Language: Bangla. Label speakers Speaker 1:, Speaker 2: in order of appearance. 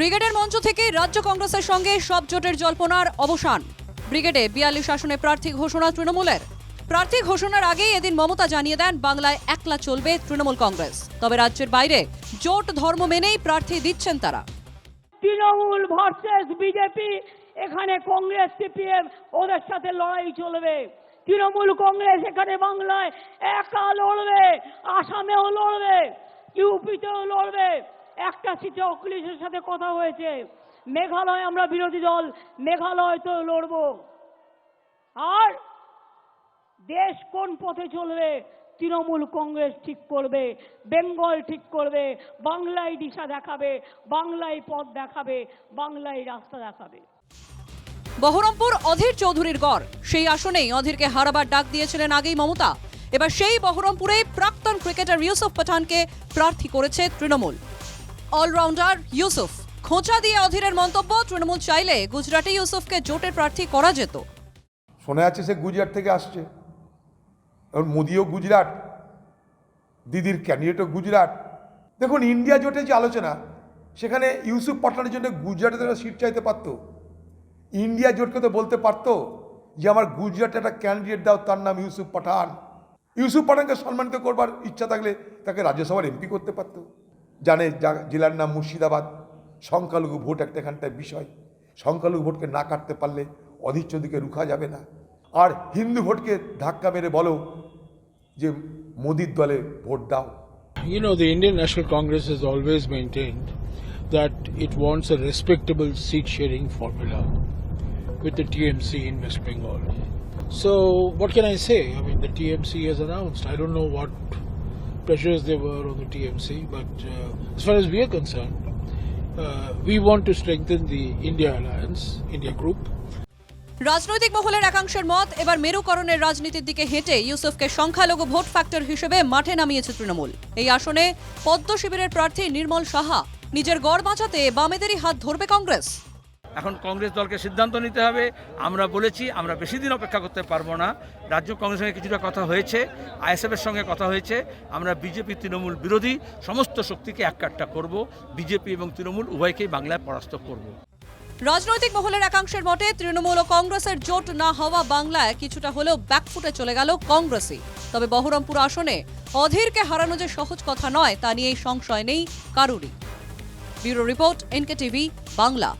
Speaker 1: ব্রিগেডের মঞ্চ থেকে রাজ্য কংগ্রেসের সঙ্গে সব জোটের জল্পনার অবসান। ব্রিগেডে বিয়াল্লিশ আসনে প্রার্থী ঘোষণা তৃণমূলের। প্রার্থী ঘোষণার আগেই এদিন মমতা জানিয়ে দেন, বাংলায় একলা চলবে তৃণমূল কংগ্রেস। তবে রাজ্যের বাইরে জোট ধর্ম মেনেই প্রার্থী দিচ্ছেন তারা।
Speaker 2: তৃণমূল ভার্সেস বিজেপি, এখানে কংগ্রেস, সিপিএম, ওদের সাথে লড়াই চলবে। তৃণমূল কংগ্রেস এখানে বাংলায় একা লড়বে, আসামেও লড়বে, ইউপিতেও লড়বে। একটা সিটে অখিলেশের সাথে কথা হয়েছে। মেঘালয় আমরা বিরোধী দল মেঘালয় তো লড়বো। আর দেশ কোন পথে চলবে, তৃণমূল কংগ্রেস ঠিক করবে, বেঙ্গল ঠিক করবে, বাংলায় দিশা দেখাবে, বাংলায় পথ দেখাবে, বাংলায় রাস্তা দেখাবে।
Speaker 1: বহরমপুর অধীর চৌধুরীর গড়। সেই আসনেই অধীরকে হারাবার ডাক দিয়েছিলেন আগেই মমতা। এবার সেই বহরমপুরে প্রাক্তন ক্রিকেটার ইউসুফ পাঠানকে প্রার্থী করেছে তৃণমূল। অলরাউন্ডার ইউসুফ খোঁচা দিয়ে অধীরের মন্তব্য, তৃণমূল চাইলে গুজরাটে ইউসুফকে জোটের প্রার্থী করা যেত।
Speaker 3: শোনা যাচ্ছে সে গুজরাট থেকে আসছে। এবং মোদিও গুজরাট, দিদির ক্যান্ডিডেটও গুজরাট। দেখুন, ইন্ডিয়া জোটে যে আলোচনা, সেখানে ইউসুফ পাঠানের জন্য গুজরাটে তারা সিট চাইতে পারতো। ইন্ডিয়া জোটকে তো বলতে পারতো যে, আমার গুজরাটে একটা ক্যান্ডিডেট দাও, তার নাম ইউসুফ পাঠান ইউসুফ পাঠানকে সম্মানিত করবার ইচ্ছা থাকলে তাকে রাজ্যসভার এমপি করতে পারতো। জানে জেলার নাম মুর্শিদাবাদ, সংখ্যালঘু ভোট একটা এখানটায় বিষয়। সংখ্যালঘু ভোটকে না কাটতে পারলে অধিচ্ছ দিকে রুখা যাবে না। আর হিন্দু ভোটকে ধাক্কা মেরে বলো যে মোদীর দলে ভোট দাও।
Speaker 4: You know the Indian National Congress is always maintained that it wants a respectable seat sharing formula with the TMC in West Bengal so what can I say I mean the TMC has announced I don't know what pressures there were on the TMC, but uh, as far as we are concerned, uh, we want to strengthen the India alliance, India group.
Speaker 1: রাজনৈতিক মহলের একাংশের মত এবার মেরুকরণের রাজনীতির দিকে হেঁটে ইউসুফকে সংখ্যালঘু ভোট ফ্যাক্টর হিসেবে মাঠে নামিয়েছে তৃণমূল এই আসনে পদ্ম শিবিরের প্রার্থী নির্মল সাহা নিজের গড় বাঁচাতে বামেদেরই হাত ধরবে কংগ্রেস
Speaker 5: এখন কংগ্রেস দলকে সিদ্ধান্ত নিতে হবে। আমরা বলেছি, আমরা বেশি দিন অপেক্ষা করতে পারব না। রাজ্য কংগ্রেসের সঙ্গে কিছুটা কথা হয়েছে, আইএসএফের সঙ্গে কথা হয়েছে। আমরা বিজেপি তৃণমূল বিরোধী সমস্ত শক্তিকে এককাট্টা করব। বিজেপি এবং তৃণমূল উভয়কেই বাংলায় পরাস্ত করব।
Speaker 1: রাজনৈতিক মহলের একাংশের মতে, তৃণমূল ও কংগ্রেসের জোট না হওয়া বাংলায় কিছুটা হলেও ব্যাকফুটে চলে গেল কংগ্রেসই। তবে বহরমপুর আসনে অধীরকে হারানো যে সহজ কথা নয়, তা নিয়ে সংশয় নেই কারুরই। Bureau report NK TV Bangla.